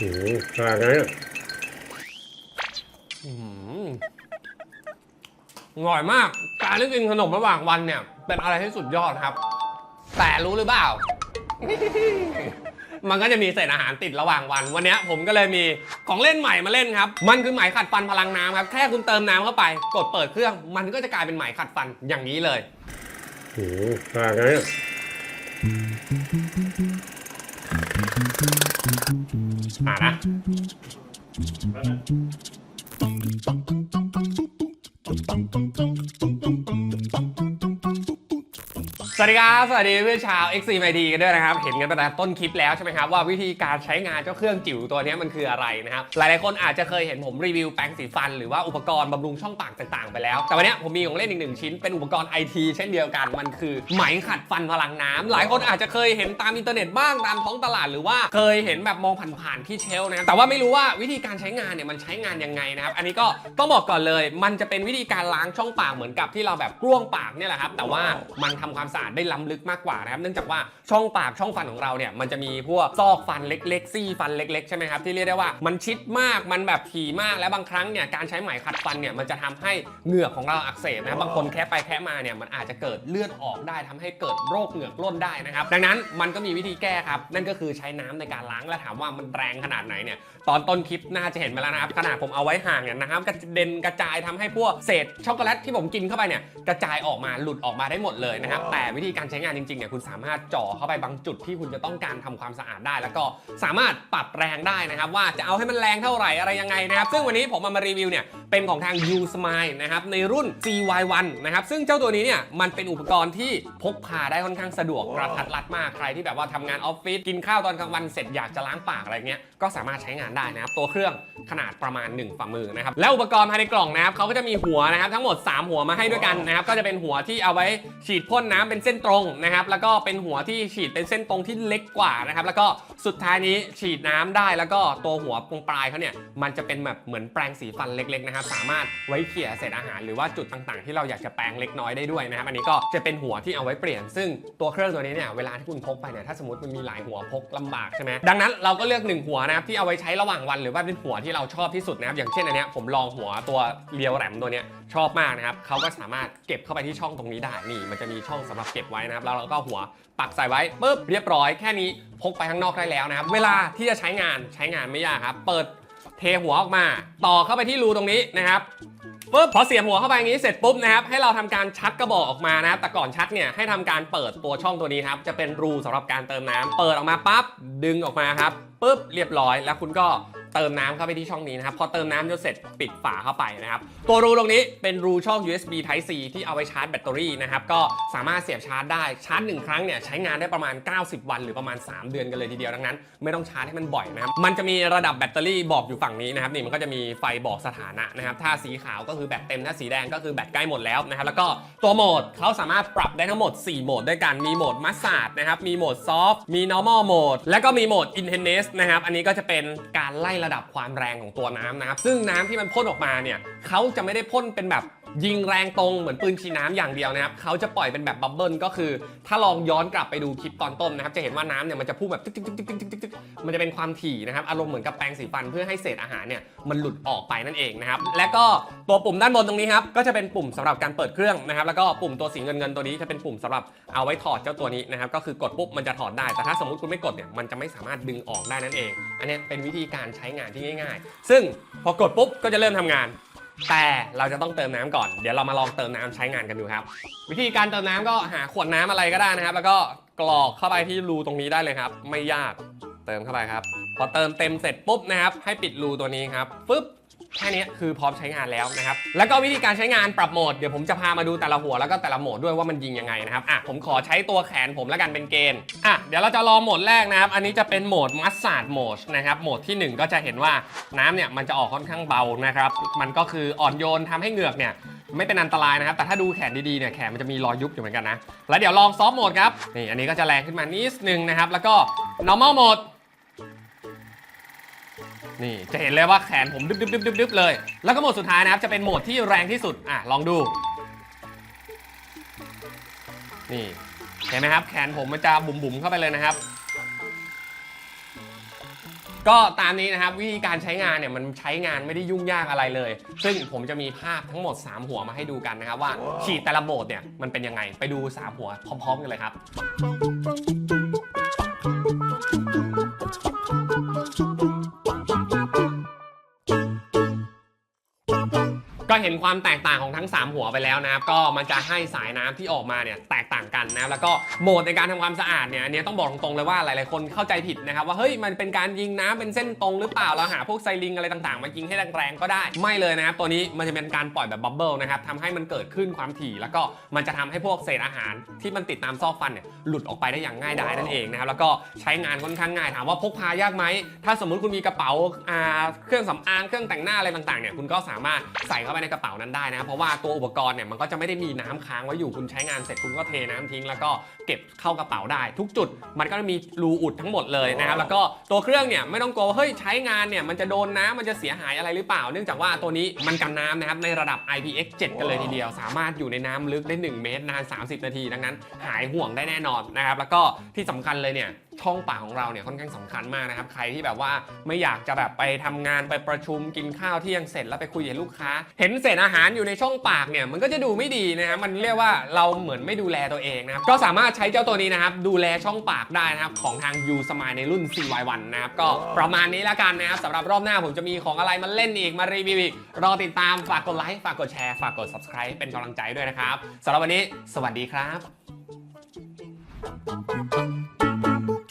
หืมขนาดนั้นอะอืมอร่อยมาก การที่กินขนมระหว่างวันเนี่ย เป็นอะไรที่สุดยอดครับ แต่รู้หรือเปล่า มันก็จะมีเศษอาหารติดระหว่างวัน วันเนี้ยผมก็เลยมีของเล่นใหม่มาเล่นครับ มันคือไหมขัดฟันพลังน้ำครับ แค่คุณเติมน้ำเข้าไป กดเปิดเครื่อง มันก็จะกลายเป็นไหมขัดฟันอย่างนี้เลย หืมขนาดนั้นอะ มานะ สวัสดีครับ สวัสดีเพื่อนชาว x c m i d กันด้วยนะครับ เห็นกันตั้งแต่ต้นคลิปแล้วใช่ไหมครับ ว่าวิธีการใช้งานเจ้าเครื่องจิ๋วตัวนี้มันคืออะไรนะครับ หลายๆคนอาจจะเคยเห็นผมรีวิวแปรงสีฟัน หรือว่าอุปกรณ์บำรุงช่องปากต่างๆ ไปแล้ว แต่วันนี้ผมมีของเล่นอีกหนึ่งชิ้น เป็นอุปกรณ์ไอทีเช่นเดียวกัน มันคือไหมขัดฟันพลังน้ำหลายคนอาจจะเคยเห็นตามอินเทอร์เน็ตบ้างตามท้องตลาดหรือว่าเคยเห็นแบบมองผ่านๆที่เชลนะแต่ว่าไม่รู้ว่าวิธีการใช้งานเนี่ยมันใช้งานยังไงนะครับอันนี้ก็ต้องบอกก่อนเลย มันจะเป็นวิธีการล้างช่องปากเหมือนกับที่เราแบบกล้วงปากเนี่ยแหละครับแต่ว่ามันทำความสะอาดได้ล้ำลึกมากกว่านะครับเนื่องจากว่าช่องปากช่องฟันของเราเนี่ยมันจะมีพวกซอกฟันเล็กๆซี่ฟันเล็กๆใช่ไหมครับที่เรียกได้ว่ามันชิดมากมันแบบถี่มากและบางครั้งเนี่ยการใช้ไหมขัดฟันเนี่ยมันจะทำให้เหงือกของเราอักเสบนะบบางคนแค่ไปแค่มาเนี่ยมันอาจจะเกิดเลือดออกได้ทำให้เกิดโรคเหงือกร่นได้นะครับดังนั้นมันก็มีวิธีแก้ครับนั่นก็คือใช้น้ำในการล้างและถามว่ามันแรงขนาดไหนเนี่ยตอนต้นคลิปน่าจะเห็นไปแล้วนะครับขนาดผมเอาไว้ห่างเนี่ยน้ำกระเด็นกระจายทำให้พวกเศษช็อกโกแลตที่ผมกินเข้าไปเนี่ยกระจายออกมาหลุดออกมาได้หมดเลยนะครับแต่วิธีการใช้งานจริงๆเนี่ยคุณสามารถจ่อเข้าไปบางจุดที่คุณจะต้องการทำความสะอาดได้ แล้วก็สามารถปรับแรงได้นะครับ ว่าจะเอาให้มันแรงเท่าไหร่อะไรยังไงนะครับ ซึ่งวันนี้ผมเอามารีวิวเนี่ยเป็นของทาง U Smile นะครับในรุ่น CY1 นะครับซึ่งเจ้าตัวนี้เนี่ยมันเป็นอุปกรณ์ที่พกพาได้ค่อนข้างสะดวกกระทัดรัดมากใครที่แบบว่าทำงานออฟฟิศกินข้าวตอนกลางวันเสร็จอยากจะล้างปากอะไรเงี้ยก็สามารถใช้งานได้นะครับตัวเครื่อง ขนาดประมาณ 1 ฝ่ามือนะครับ แล้วอุปกรณ์ภายในกล่องนะครับเขาก็จะมีหัวนะครับทั้งหมด 3 หัวมาให้ด้วยกันนะครับ ก็จะเป็นหัวที่เอาไว้ฉีดพ่นน้ำเป็นเส้นตรงนะครับ แล้วก็เป็นหัวที่ฉีดเป็นเส้นตรงที่เล็กกว่านะครับ แล้วก็สุดท้ายนี้ฉีดน้ำได้ แล้วก็ตัวหัวตรงปลายเขาเนี่ยมันจะเป็นแบบเหมือนแปรงสีฟันเล็กๆนะครับ สามารถไว้เขี่ยเศษอาหารหรือว่าจุดต่างๆ ที่เราอยากจะแปรงเล็กน้อยได้ด้วยนะครับ อันนี้ก็จะเป็นหัวที่เอาไว้เปลี่ยน ซึ่งตัวเครื่องตัวนี้เนี่ยเวลาที่คุณพกไปเนี่ยถ้าสมมติมันมีหลายหัวพกลำบากใช่ไหมดังนั้นเราก็เลือกหนึ่งหัวนะครับที่เอาไว้ใช้ระหว่างวันหรือว่าเป็นหัวที่เราชอบที่สุดนะครับ อย่างเช่นอันเนี้ยผมลองหัวตัวเรียวแหลมตัวเนี้ยชอบมากนะครับเขาก็สามารถเก็บเข้าไปที่ช่องตรงนี้ได้นี่มันจะมีช่องสำหรับเก็บไว้นะครับแล้วเราก็หัวปักใส่ไว้ปุ๊บเรียบร้อยแค่นี้พกไปข้างนอกได้แล้วนะครับ เวลาที่จะใช้งานใช้งานไม่ยากครับ เปิดเทหัวออกมา ต่อเข้าไปที่รูตรงนี้นะครับปุ๊บพอเสียบหัวเข้าไปอย่างนี้เสร็จปุ๊บนะครับให้เราทำการชักกระบอกออกมานะครับแต่ก่อนชักเนี่ยให้ทำการเปิดตัวช่องตัวนี้ครับจะเป็นรูสำหรับการเติมน้ำเปิดออกมาปั๊บดึงออกมาครับปุ๊บเรียบร้อยแล้วคุณก็ เติมน้ำเข้าไปที่ช่องนี้นะครับ พอเติมน้ำจนเสร็จปิดฝาเข้าไปนะครับ ตัวรูตรงนี้เป็นรูช่อง USB Type C ที่เอาไว้ชาร์จแบตเตอรี่นะครับ ก็สามารถเสียบชาร์จได้ชาร์จหนึ่งครั้งเนี่ยใช้งานได้ประมาณ 90 วันหรือประมาณ 3 เดือนกันเลยทีเดียวดังนั้น ไม่ต้องชาร์จให้มันบ่อยนะครับ มันจะมีระดับแบตเตอรี่บอกอยู่ฝั่งนี้นะครับนี่มันก็จะมีไฟบอกสถานะนะครับ ถ้าสีขาวก็คือแบตเต็ม ถ้าสีแดงก็คือแบตใกล้หมดแล้วนะครับ แล้วก็ตัวโหมดเขาสามารถปรับได้ทั้งหมด 4 โหมดด้วยกัน มีโหมดมัสซาดนะครับ มีโหมดซอฟมี normal mode แล้วก็มีโหมด intense นะครับ อันนี้ก็จะเป็นการไล่ระดับความแรงของตัวน้ำนะครับ ซึ่งน้ำที่มันพ่นออกมาเนี่ยเขาจะไม่ได้พ่นเป็นแบบ ยิงแรงตรงเหมือนปืนฉีดน้ำอย่างเดียวนะครับเขาจะปล่อยเป็นแบบบับเบิลก็คือ ถ้าลองย้อนกลับไปดูคลิปตอนต้นนะครับ จะเห็นว่าน้ำเนี่ยมันจะพุ่งแบบตึ๊กตึ๊กตึ๊กตึ๊กตึ๊กตึ๊กมันจะเป็นความถี่นะครับ อารมณ์เหมือนกับแปรงสีฟันเพื่อให้เศษอาหารเนี่ยมันหลุดออกไปนั่นเองนะครับ และก็ตัวปุ่มด้านบนตรงนี้ครับ ก็จะเป็นปุ่มสำหรับการเปิดเครื่องนะครับ แล้วก็ปุ่มตัวสีเงินเงินๆตัวนี้จะเป็นปุ่มสำหรับเอาไว้ถอดเจ้าตัวนี้นะครับ ก็คือกดปุ๊บมันจะถอดได้ แต่ถ้าสมมติคุณไม่กดเนี่ยมันจะไม่สามารถดึงออกได้นั่นเอง อันนี้เป็นวิธีการใช้งานที่ง่าย ๆ ซึ่งพอกดปุ๊บก็จะเริ่มทำงาน แต่เราจะต้องเติมน้ำก่อน เดี๋ยวเรามาลองเติมน้ำใช้งานกันดูครับ วิธีการเติมน้ำก็หาขวดน้ำอะไรก็ได้นะครับ แล้วก็กรอกเข้าไปที่รูตรงนี้ได้เลยครับ ไม่ยาก เติมเข้าไปครับ พอเติมเต็มเสร็จปุ๊บนะครับ ให้ปิดรูตัวนี้ครับปึ๊บแค่นี้คือพร้อมใช้งานแล้วนะครับ แล้วก็วิธีการใช้งานปรับโหมด เดี๋ยวผมจะพามาดูแต่ละหัวแล้วก็แต่ละโหมดด้วยว่ามันยิงยังไงนะครับ อะ ผมขอใช้ตัวแขนผมแล้วกันเป็นเกณฑ์ อะ เดี๋ยวเราจะลองโหมดแรกนะครับ อันนี้จะเป็นโหมดมัสซาดโหมดนะครับ โหมดที่หนึ่งก็จะเห็นว่าน้ำเนี่ยมันจะออกค่อนข้างเบานะครับ มันก็คืออ่อนโยนทำให้เหงือกเนี่ยไม่เป็นอันตรายนะครับ แต่ถ้าดูแขนดีๆเนี่ยแขนมันจะมีรอยยุบอยู่เหมือนกันนะ แล้วเดี๋ยวลองซอฟโหมดครับ นี่อันนี้ก็จะแรงขึ้นมานิดนึงนะครับ แล้วก็ normal mode นี่จะเห็นเลยว่าแขนผมดึ๊บดึบดึบดึบดึบเลย แล้วก็โหมดสุดท้ายนะครับ จะเป็นโหมดที่แรงที่สุด อะ ลองดู นี่ เห็นไหมครับ แขนผมมันจะบุ๋มๆเข้าไปเลยนะครับ ก็ตามนี้นะครับ วิธีการใช้งานเนี่ยมันใช้งานไม่ได้ยุ่งยากอะไรเลย ซึ่งผมจะมีภาพทั้งหมด 3 หัวมาให้ดูกันนะครับว่าฉีดแต่ละโบสถ์เนี่ยมันเป็นยังไง ไปดู 3 หัวพร้อมๆกันเลยครับ ก็เห็นความแตกต่างของทั้ง 3 หัวไปแล้วนะครับ ก็มันจะให้สายน้ำที่ออกมาเนี่ยแตกต่างกันนะแล้วก็โหมดในการทำความสะอาดเนี่ยอันเนี้ยต้องบอกตรงๆเลยว่าหลายๆคนเข้าใจผิดนะครับว่าเฮ้ยมันเป็นการยิงน้ำเป็นเส้นตรงหรือเปล่าเราหาพวกไซลิงอะไรต่างๆมายิงให้แรงๆก็ได้ไม่เลยนะครับตัวนี้มันจะเป็นการปล่อยแบบบับเบิลนะครับทำให้มันเกิดขึ้นความถี่ แล้วก็มันจะทำให้พวกเศษอาหารที่มันติดตามซอกฟันเนี่ยหลุดออกไปได้อย่างง่ายดายนั่นเองนะครับแล้วก็ใช้งานค่อนข้างง่ายถามว่าพกพายากไหมถ้าสมมุติคุณมีกระเป๋าเครื่องสำอางเครื่องแต่งหน้าอะไรต่างๆเนี่ยคุณก็สามารถใส่เข้าไปในกระเป๋านั้นได้นะ เพราะว่าตัวอุปกรณ์เนี่ยมันก็จะไม่ได้มีน้ำค้างไว้อยู่คุณใช้งานเสร็จคุณก็เทน้ำทิ้ง แล้วก็เก็บเข้ากระเป๋าได้ ทุกจุดมันก็จะมีรูอุดทั้งหมดเลยนะครับแล้วก็ตัวเครื่องเนี่ยไม่ต้องกลัวเฮ้ยใช้งานเนี่ยมันจะโดนน้ำมันจะเสียหายอะไรหรือเปล่า เนื่องจากว่าตัวนี้มันกันน้ำนะครับในระดับ IPX7 กันเลยทีเดียว สามารถอยู่ในน้ำลึกได้ 1 เมตรนาน 30 นาที ดังนั้นหายห่วงได้แน่นอนนะครับแล้วก็ที่สำคัญเลยเนี่ย ช่องปากของเราเนี่ยค่อนข้างสำคัญมากนะครับ ใครที่แบบว่าไม่อยากจะแบบไปทำงานไปประชุมกินข้าวเที่ยงเสร็จแล้วไปคุยกับลูกค้า เห็นเศษอาหารอยู่ในช่องปากเนี่ยมันก็จะดูไม่ดีนะครับมันเรียกว่าเราเหมือนไม่ดูแลตัวเองนะครับก็สามารถใช้เจ้าตัวนี้นะครับดูแลช่องปากได้นะครับของทาง U Smile ในรุ่น CY1 นะครับก็ประมาณนี้แล้วกันนะครับสำหรับรอบหน้าผมจะมีของอะไรมาเล่นอีกมารีวิวอีกรอติดตามฝากกดไลค์ฝากกดแชร์ฝากกด subscribe เป็นกำลังใจด้วยนะครับสำหรับวันนี้ สวัสดีครับ Thank you.